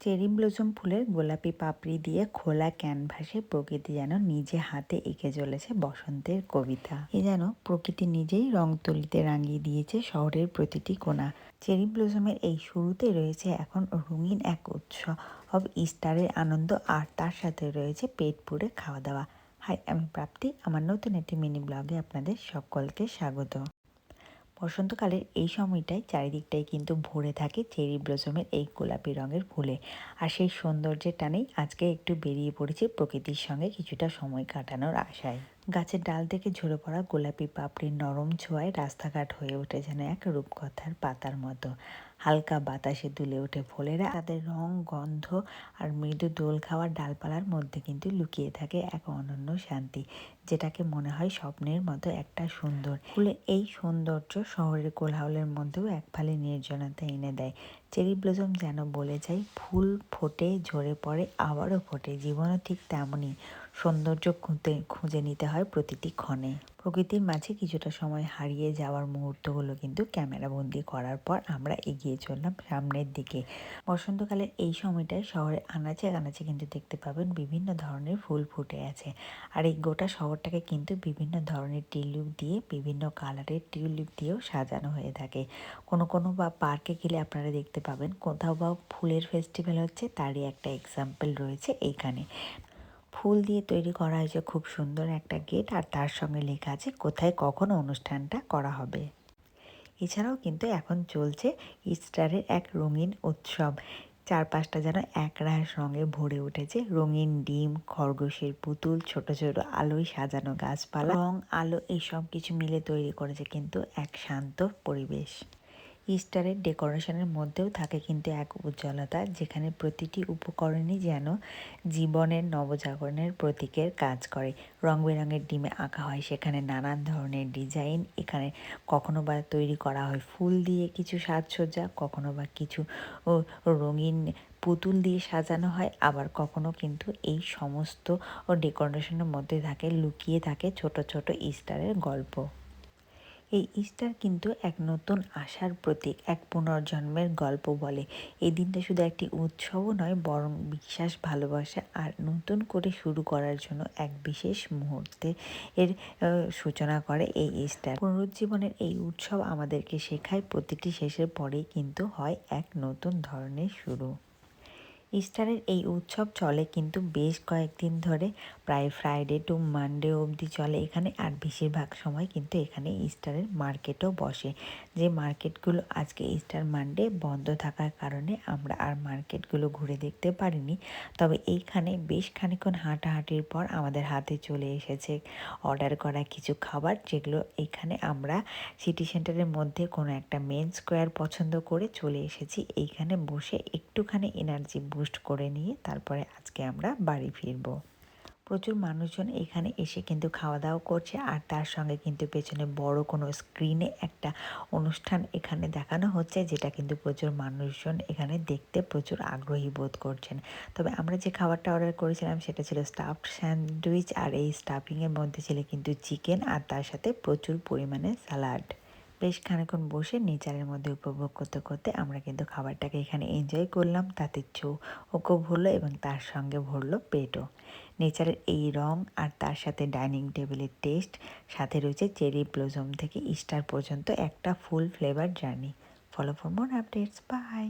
Cherry blossom ফুলের গোলাপি পাপড়ি দিয়ে খোলা ক্যানভাসে প্রকৃতি যেন নিজে হাতে এঁকে চলেছে বসন্তের কবিতা। এ যেন প্রকৃতি নিজেই রং তুলিতে রাঙিয়ে দিয়েছে শহরের প্রতিটি কোণা। চেরি ব্লসমের এই শুরুতে রয়েছে এখন রঙিন এক উৎসব ইস্টারের আনন্দ আর তার সাথে রয়েছে পেট পুড়ে খাওয়া দাওয়া। হাই, আমি প্রাপ্তি। আমার নতুন একটি মিনি ব্লগে আপনাদের সকলকে স্বাগত। বসন্তকালের এই সময়টায় চারিদিকটাই কিন্তু ভরে থাকে চেরি ব্লসমের এই গোলাপি রঙের ফুলে। আর সেই সৌন্দর্যের টানেই আজকে একটু বেরিয়ে পড়েছে প্রকৃতির সঙ্গে কিছুটা সময় কাটানোর আশায়। গাছের ডাল থেকে ঝরে পড়া গোলাপি পাপড়ির নরম ছোঁয়ায় রাস্তাঘাট হয়ে ওঠে যেন এক রূপকথার পাতার মতো। হালকা বাতাসে দুলে ওঠে ফলেরা তাদের রং, গন্ধ আর মৃদু দোল খাওয়ার ডালপালার মধ্যে কিন্তু লুকিয়ে থাকে এক অনন্য শান্তি, যেটাকে মনে হয় স্বপ্নের মতো একটা সুন্দর। ফুলে এই সৌন্দর্য শহরের কোলাহলের মধ্যেও এক ফালি নির্জনতা এনে দেয়। চেরি ব্লসম যেন বলে যায়, ফুল ফোটে, ঝরে পড়ে, আবারও ফোটে, জীবনও ঠিক তেমনই। সৌন্দর্য খুঁজে খুঁজে নিতে হয় প্রতিটি ক্ষণে। প্রকৃতির মাঝে কিছুটা সময় হারিয়ে যাওয়ার মুহূর্তগুলো কিন্তু ক্যামেরা বন্দি করার পর আমরা এগিয়ে চললাম সামনের দিকে। বসন্তকালের এই সময়টায় শহরে আনাচে আনাচে কিন্তু দেখতে পাবেন বিভিন্ন ধরনের ফুল ফুটে আছে। আর এই গোটা শহরটাকে কিন্তু বিভিন্ন ধরনের টিউলিপ দিয়ে, বিভিন্ন কালারের টিউলিপ দিয়েও সাজানো হয়ে থাকে। কোনো কোনো বা পার্কে গেলে আপনারা দেখতে পাবেন, কোথাও বা ফুলের ফেস্টিভ্যাল হচ্ছে, তারই একটা এক্সাম্পল রয়েছে এইখানে। ফুল দিয়ে তৈরি করা হয়েছে খুব সুন্দর একটা গেট, আর তার সঙ্গে লেখা আছে কোথায় কখন অনুষ্ঠানটা করা হবে। এছাড়াও কিন্তু এখন চলছে ইস্টারের এক রঙিন উৎসব। চারপাশটা যেন একরাশ রঙে ভরে উঠেছে। রঙিন ডিম, খরগোশের পুতুল, ছোট ছোট আলোয় সাজানো গাছপালা, রং, আলো এইসব কিছু মিলে তৈরি করেছে কিন্তু এক শান্ত পরিবেশ। ইস্টারের ডেকোরেশনের মধ্যেও থাকে কিন্তু এক উজ্জ্বলতা, যেখানে প্রতিটি উপকরণই যেন জীবনের নবজাগরণের প্রতীকের কাজ করে। রং বেরঙের ডিমে আঁকা হয়, সেখানে নানান ধরনের ডিজাইন, এখানে কখনো বা তৈরি করা হয় ফুল দিয়ে কিছু সাজসজ্জা, কখনো বা কিছু রঙিন পুতুল দিয়ে সাজানো হয়, আবার কখনো কিন্তু এই সমস্ত ডেকোরেশনের মধ্যে থাকে, লুকিয়ে থাকে ছোট ছোট ইস্টারের গল্প। এই ইস্টার কিন্তু এক নতুন আশার প্রতীক, এক পুনর্জন্মের গল্প বলে। এই দিনটা শুধু একটি উৎসবও নয়, বরং বিশ্বাস, ভালোবাসা আর নতুন করে শুরু করার জন্য এক বিশেষ মুহূর্তে এর সূচনা করে এই ইস্টার। পুনরুজ্জীবনের এই উৎসব আমাদেরকে শেখায় প্রতিটি শেষের পরেই কিন্তু হয় এক নতুন ধরনের শুরু। ইস্টারের এই উৎসব চলে কিন্তু বেশ কয়েকদিন ধরে। প্রায় ফ্রাইডে টু মানডে অবধি চলে এখানে আর বেশিরভাগ সময় কিন্তু এখানে ইস্টারের মার্কেটও বসে। যে মার্কেটগুলো আজকে ইস্টার মানডে বন্ধ থাকার কারণে আমরা আর মার্কেটগুলো ঘুরে দেখতে পারিনি। তবে এইখানে বেশ খানিক্ষণ হাঁটাহাঁটির পর আমাদের হাতে চলে এসেছে অর্ডার করা কিছু খাবার, যেগুলো এখানে আমরা সিটি সেন্টারের মধ্যে কোনো একটা মেন স্কোয়ার পছন্দ করে চলে এসেছি। এইখানে বসে একটুখানি এনার্জি বুস্ট করে নিয়ে তারপরে আজকে আমরা বাড়ি ফিরবো। প্রচুর মানুষজন এখানে এসে কিন্তু খাওয়া দাওয়া করছে আর তার সঙ্গে কিন্তু পেছনে বড় কোনো স্ক্রিনে একটা অনুষ্ঠান এখানে দেখানো হচ্ছে যেটা কিন্তু প্রচুর মানুষজন এখানে দেখতে প্রচুর আগ্রহী বোধ করছেন। তবে আমরা যে খাবারটা অর্ডার করেছিলাম সেটা ছিল স্টাফড স্যান্ডউইচ আর এই স্টাফিংয়ের মধ্যে ছিল কিন্তু চিকেন আর তার সাথে প্রচুর পরিমাণে স্যালাড বেশ খানিক্ষণ বসে নেচারের মধ্যে উপভোগ করতে করতে আমরা কিন্তু খাবারটাকে এখানে এনজয় করলাম। তাতে চোখ ও খুব ভরলো এবং তার সঙ্গে ভরলো পেটও। নেচারের এই রং আর তার সাথে ডাইনিং টেবিলের টেস্ট সাথে রয়েছে চেরি ব্লোজম থেকে ইস্টার পর্যন্ত একটা full flavour journey follow for more updates bye